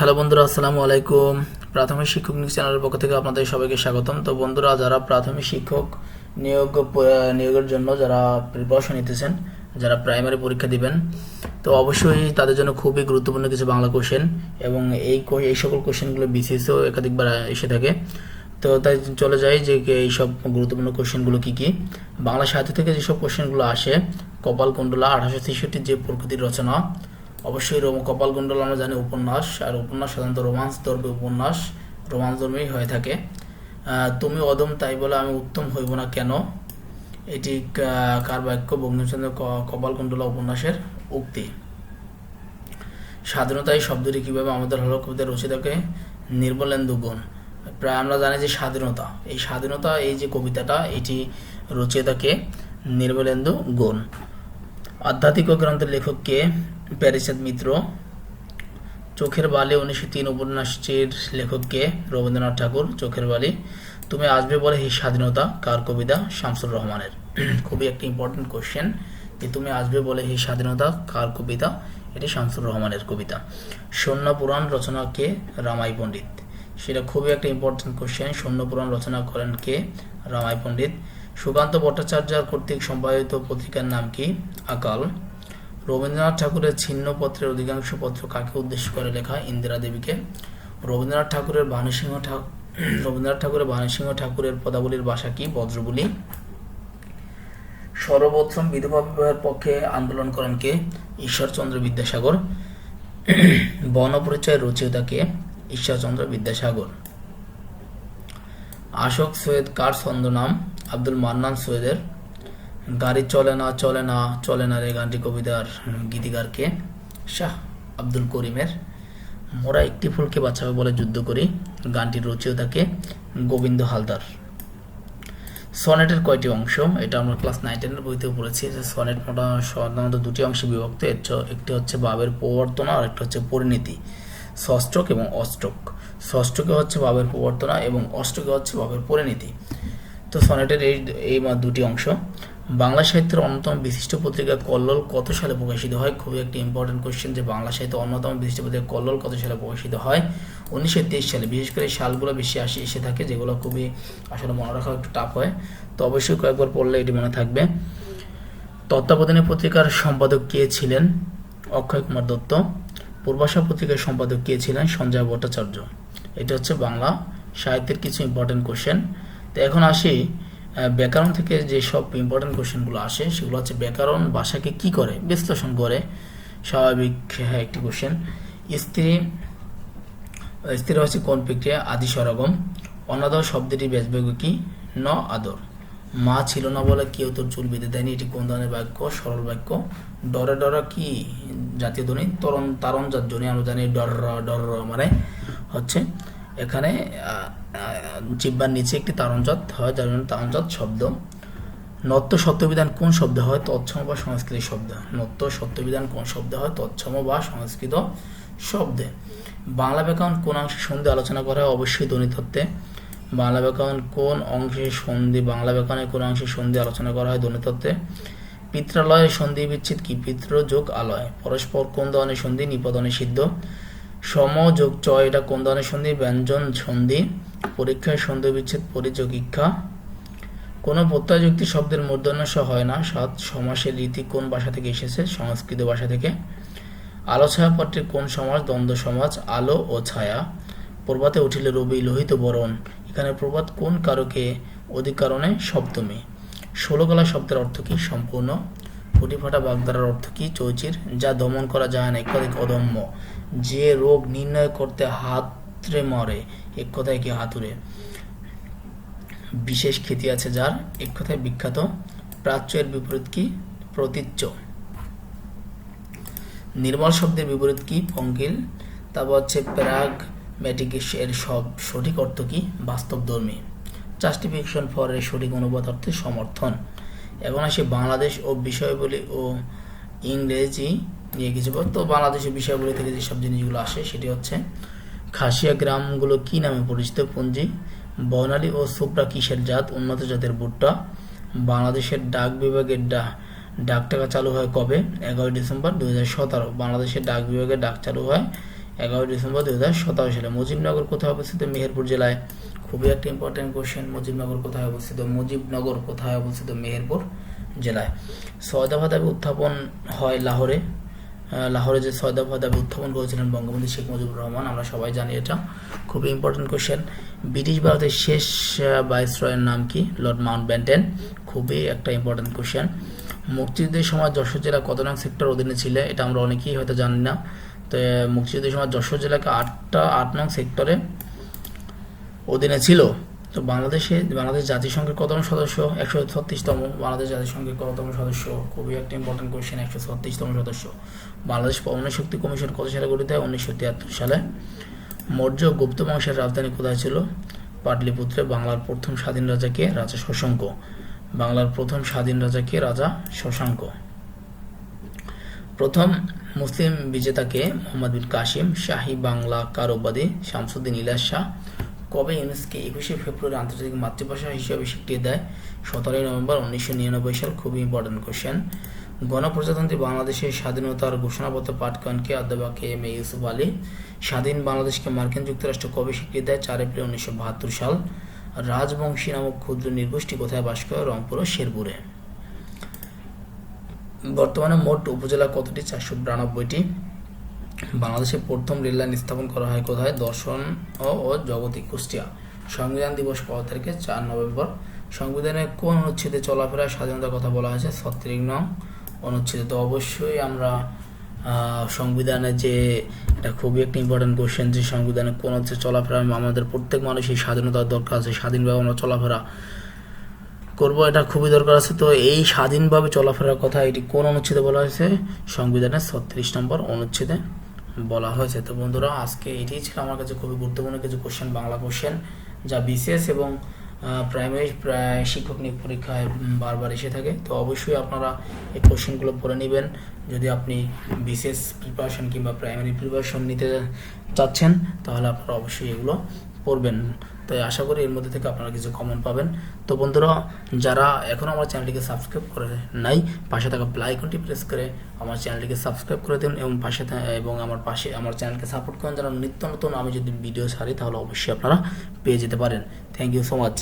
Hello বন্ধুরা, আসসালামু আলাইকুম। প্রাথমিক শিক্ষক নিউজ চ্যানেলের পক্ষ থেকে আপনাদের সবাইকে স্বাগতম। তো বন্ধুরা, যারা প্রাথমিক শিক্ষক নিয়োগ নিয়োগের জন্য যারা প্রিপারেশন নিতেছেন, যারা প্রাইমারি পরীক্ষা দিবেন, তো অবশ্যই তাদের জন্য খুবই গুরুত্বপূর্ণ কিছু বাংলা কোশ্চেন এবং এই এই সকল কোশ্চেনগুলো বিসিএসও একাধিকবার এসে থাকে। তো তাই চলে যাই যে এই সব গুরুত্বপূর্ণ কোশ্চেনগুলো কি কি। বাংলা সাহিত্য থেকে যেসব কোশ্চেনগুলো আসে, কপাল কুণ্ডলা আঠারোশো ছেষট্টির যে প্রকৃতির রচনা অবশ্যই রোম কপাল কুণ্ডল আমরা জানি উপন্যাস, আর উপন্যাস সাধারণত রোমান্স ধর্মী উপন্যাস, রোমান্স ধর্মী হয়ে থাকে। তুমি অদম, তাই বলে আমি উত্তম হইব না কেন? এটি কার বাক্য? বঙ্কিমচন্দ্র ক- কপাল কুণ্ডলা উপন্যাসের উক্তি। স্বাধীনতা এই শব্দটি কীভাবে আমাদের হলো কবিতার রচিতাকে নির্মলেন্দু গুণ প্রায় আমরা জানি যে স্বাধীনতা। এই স্বাধীনতা, এই যে কবিতাটা, এটি রচয়িতাকে নির্মলেন্দু গুণ। আধ্যাত্মিক গ্রন্থের লেখককে প্যারিচাঁদ মিত্র। চোখের বালি উনিশশো তিন উপন্যাসটির লেখককে রবীন্দ্রনাথ ঠাকুর, চোখের বালি। তুমি আসবে বলে হি স্বাধীনতা, কার কবিতা? শামসুর রহমানের। খুবই একটা ইম্পর্টেন্ট কোশ্চেন যে তুমি আসবে বলে হি স্বাধীনতা, কার কবিতা? এটি শামসুর রহমানের কবিতা। সৈন্য পুরাণ রচনা কে? রামাই পণ্ডিত। সেটা খুবই একটা ইম্পর্টেন্ট কোশ্চেন সৈন্য পুরাণ রচনা করেন কে? রামাই পণ্ডিত। সুকান্ত ভট্টাচার্য কর্তৃক সম্পাদিত পত্রিকার নাম কি? আকাল। রবীন্দ্রনাথ ঠাকুরের ছিন্ন পত্রের অধিকাংশ পত্র কাকে উদ্দেশ্য করে লেখা? ইন্দিরা দেবীকে। রবীন্দ্রনাথ ঠাকুরের ঠাকুর রবীন্দ্রনাথ ঠাকুরের ভানুসিংহ ঠাকুরের পদাবলীর ভাষা কি? বজ্রবলী। সর্বপ্রথম বিধবা বিবাহের পক্ষে আন্দোলন করেন কে? ঈশ্বরচন্দ্র বিদ্যাসাগর। বর্ণপরিচয় রচয়িতাকে ঈশ্বরচন্দ্র বিদ্যাসাগর। আশোক সৈয়দ কার ছন্দনাম আব্দুল মান্নান সৈয়দের। গাড়ি চলে না চলে না চলে না রে গানটি কবিতার গীতিকারকে। শাহ আব্দুল করিমের মোরা একটি ফুলকে বাঁচাবে বলে যুদ্ধ করি গানটির রচয়িতাকে গোবিন্দ হালদার। সনেটের কয়টি অংশ? এটা আমরা ক্লাস নাইন, টেনের বইতেও পড়েছি। যে সনেট মোটা সাধারণত দুটি অংশে বিভক্ত। একটি হচ্ছে বাবের প্রবর্তনা আর একটা হচ্ছে পরিণতি। ষষ্ঠক এবং অষ্টক। ষষ্ঠকে হচ্ছে বাবের প্রবর্তনা এবং অষ্টকে হচ্ছে বাবের পরিণতি। তো সনেটের এই এই দুটি অংশ। বাংলা সাহিত্যের অন্যতম বিশিষ্ট পত্রিকা কল্লোল কত সালে প্রকাশিত হয়? খুবই একটি ইম্পর্টেন্ট কোশ্চেন যে বাংলা সাহিত্যের অন্যতম বিশিষ্ট পত্রিকা কল্লোল কত সালে প্রকাশিত হয়? উনিশশো তেইশ সালে, বিশেষ করে সালগুলো বেশি আসে, এসে থাকে, যেগুলো খুবই আসলে মনে রাখা একটু টাফ হয়। তো অবশ্যই কয়েকবার পড়লে এটি মনে থাকবে। তত্ত্বাবধানী পত্রিকার সম্পাদক কে ছিলেন? অক্ষয় কুমার দত্ত। পূর্বাশা পত্রিকার সম্পাদক কে ছিলেন? সঞ্জয় ভট্টাচার্য। এটা হচ্ছে বাংলা সাহিত্যের কিছু ইম্পর্টেন্ট কোশ্চেন তো এখন আসি ব্যাকরণ থেকে যে সব ইম্পর্টেন্ট কোশ্চেনগুলো আসে সেগুলো হচ্ছে ব্যাকরণ ভাষাকে কি করে বিশ্লেষণ করে? স্বাভাবিক হ্যাঁ, একটি কোশ্চেন স্ত্রী স্ত্রী হচ্ছে কোন প্রক্রিয়া? আদি সরগম। অনাদর শব্দটি ব্যাসবাক্য কি? ন আদর। মা ছিল না বলে কেউ তোর চুল বেঁধে দেয়নি এটি কোন ধরনের বাক্য? সরল বাক্য। ডরে ডরা কি? জাতীয় ধ্বনি? তরণ তারণ জাত ধ্বনি আমরা জানি ডর ডর মানে হচ্ছে এখানে আহ, নিচে একটি তারণজাত হয় যার জন্য তারণজাত শব্দ। নত্য সত্যবিধান কোন শব্দ হয়? তৎসম বা সংস্কৃত শব্দ। নত্য সত্যবিধান কোন শব্দ হয়? তৎসম বা সংস্কৃত শব্দে। বাংলা ব্যাকরণ কোন অংশে সন্ধি আলোচনা করা হয়? অবশ্যই ধ্বনিতত্ত্বে বাংলা ব্যাকরণ কোন অংশে সন্ধি বাংলা ব্যাকরণের কোন অংশে সন্ধি আলোচনা করা হয়? ধ্বনিতত্ত্বে পিত্রালয়ে সন্ধি বিচ্ছেদ কি? পিত্র যোগ আলয়। পরস্পর কোন ধরনের সন্ধি? নিপদনে সিদ্ধ। সম যোগ চ এটা কোন ধরনের সন্ধি? ব্যঞ্জন সন্ধি, পরীক্ষায় সন্ধি বিচ্ছেদ পরিযোগ ইক্ষা কোনো প্রত্যয়যুক্তি শব্দের মূর্ধন্য স হয় না। সাত সমাসের রীতি কোন ভাষা থেকে এসেছে? সংস্কৃত ভাষা থেকে। আলো ছায়া পত্রের কোন সমাজ দ্বন্দ্ব সমাজ আলো ও ছায়া। প্রভাতে উঠিলে রবি, লোহিত বরণ। এখানে প্রভাত কোন কারকে? অধিকারণে সপ্তমী। ষোলকলা শব্দের অর্থ কি? সম্পূর্ণ। ফুটি ফাটা বাগদারার অর্থ কি? চৌচির, যা দমন করা যায় না, একাধিক অদম্য। যে রোগ নির্ণয় করতে হাতরে মরে, এক কথায় কি হাতুড়ে? বিশেষ খ্যাতি আছে যার, এক কথায় বিখ্যাত প্রাচ্য এর বিপরীত কি? প্রতীচ্য। নির্মল শব্দের বিপরীত কি? পঙ্কিল। তারপর হচ্ছে প্রাগ ম্যাটিকিস এর সব সঠিক অর্থ কি? বাস্তবধর্মী জাস্টিফিকেশন ফর এর সঠিক অনুবাদ অর্থে সমর্থন। এখন আসি বাংলাদেশ ও বিষয়বলী ও ইংরেজি নিয়ে বল। তো বাংলাদেশের বিষয়গুলি থেকে যেসব জিনিসগুলো আসে, সেটি হচ্ছে খাসিয়া গ্রামগুলো কি নামে পরিচিত? পুঞ্জি, বর্ণালী ও সুপ্রা কিসের জাত? উন্নত জাতের ভুট্টা। বাংলাদেশের ডাক বিভাগের ডা ডাক টাকা চালু হয় কবে? এগারোই ডিসেম্বর দু হাজার সতেরো। বাংলাদেশের ডাক বিভাগের ডাক চালু হয় এগারোই ডিসেম্বর দু হাজার সতেরো সালে। মুজিবনগর কোথায় অবস্থিত? মেহেরপুর জেলায়। খুবই একটা ইম্পর্টেন্ট কোশ্চেন মুজিবনগর কোথায় অবস্থিত? মুজিবনগর কোথায় অবস্থিত? মেহেরপুর জেলায়। সয়দা দাবি উত্থাপন হয় লাহোরে। লাহোরে যে সয়দা দাবি উত্থাপন করেছিলেন বঙ্গবন্ধু শেখ মুজিবুর রহমান, আমরা সবাই জানি এটা। খুবই ইম্পর্টেন্ট কোশ্চেন ব্রিটিশ ভারতের শেষ ভাইসরয়ের নাম কি? লর্ড মাউন্ট ব্যান্টেন খুবই একটা ইম্পর্টেন্ট কোশ্চেন মুক্তিযুদ্ধের সময় যশোর জেলা কত নং সেক্টর অধীনে ছিল, এটা আমরা অনেকেই হয়তো জানি না। তো মুক্তিযুদ্ধের সময় যশোর জেলাকে আটটা, আট নং সেক্টরে অধীনে ছিল। তো বাংলাদেশে, বাংলাদেশ জাতিসংঘের কতম সদস্য? একশো ছত্রিশতম বাংলাদেশ জাতিসংঘের কততম সদস্য? খুবই একটা ইম্পর্টেন্ট কোয়েশ্চেন একশো ছত্রিশতম সদস্য। বাংলাদেশ পরমাণু শক্তি কমিশন কত সালে গঠিত? হয় উনিশশো তিয়াত্তর সালে। মৌর্য গুপ্ত বংশের রাজধানী কোথায় ছিল? পাটলিপুত্রে, বাংলার প্রথম স্বাধীন রাজাকে রাজা শশাঙ্ক। বাংলার প্রথম স্বাধীন রাজাকে রাজা শশাঙ্ক। প্রথম মুসলিম বিজেতাকে মোহাম্মদ বিন কাসিম, শাহী বাংলা কারোবাদী শামসুদ্দিন ইলাস শাহ কবে ইউনেস্কে একুশে ফেব্রুয়ারি আন্তর্জাতিক মাতৃভাষা হিসেবে স্বীকৃতি দেয়? সতেরোই নভেম্বর উনিশশো নিরানব্বই সাল, খুবই ইম্পর্টেন্ট কোশ্চেন গণপ্রজাতন্ত্রী বাংলাদেশের স্বাধীনতার ঘোষণাপত্র পাঠ করেন কে অধ্যাপক এম এ ইউসুফ আলী। স্বাধীন বাংলাদেশকে মার্কিন যুক্তরাষ্ট্র কবে স্বীকৃতি দেয়? চার এপ্রিল উনিশশো বাহাত্তর সাল। রাজবংশী নামক ক্ষুদ্র নির্গোষ্ঠী কোথায় বাস করে? রংপুর ও শেরপুরে। বর্তমানে মোট উপজেলা কতটি? চারশো বিরানব্বইটি। বাংলাদেশে প্রথম রেল লাইন স্থাপন করা হয় কোথায়? দর্শন ও জগতিক কুষ্টিয়া। সংবিধান দিবস কত তারিখে চার নভেম্বর। সংবিধানের কোন অনুচ্ছেদে চলাফেরা স্বাধীনতার কথা বলা হয়েছে? ছত্রিশ নং অনুচ্ছেদে। তো অবশ্যই আমরা সংবিধানে যে এটা খুবই একটা ইম্পর্টেন্ট কোশ্চেন যে সংবিধানে কোন হচ্ছে চলাফেরা আমাদের প্রত্যেক মানুষের স্বাধীনতার দরকার আছে, স্বাধীনভাবে আমরা চলাফেরা করব, এটা খুবই দরকার আছে। তো এই স্বাধীনভাবে চলাফেরার কথা এটি কোন অনুচ্ছেদে বলা হয়েছে? সংবিধানের ছত্রিশ নম্বর অনুচ্ছেদে। বলা হয়েছে। তো বন্ধুরা, আজকে এটাই ছিল আমার কাছে খুবই গুরুত্বপূর্ণ কিছু কোশ্চেন বাংলা কোশ্চেন যা বিশেষ এবং প্রাইমারি শিক্ষক নিয়োগ পরীক্ষায় বারবার এসে থাকে। তো অবশ্যই আপনারা এই কোশ্চেনগুলো পড়ে নেবেন। যদি আপনি বিশেষ প্রিপারেশন কিংবা প্রাইমারি প্রিপারেশন নিতে চাচ্ছেন, তাহলে আপনারা অবশ্যই এগুলো পড়বেন। তো আশা করি এর মধ্যে থেকে আপনারা কিছু কমন পাবেন। তো বন্ধুরা, যারা এখনও আমার চ্যানেলটিকে সাবস্ক্রাইব করে নাই, পাশে থাকা আইকনটি প্রেস করে আমার চ্যানেলটিকে সাবস্ক্রাইব করে দিন এবং পাশে এবং আমার পাশে আমার চ্যানেলকে সাপোর্ট করেন। যারা নিত্য নতুন আমি যদি ভিডিও ছাড়ি, তাহলে অবশ্যই আপনারা পেয়ে যেতে পারেন। Thank you so much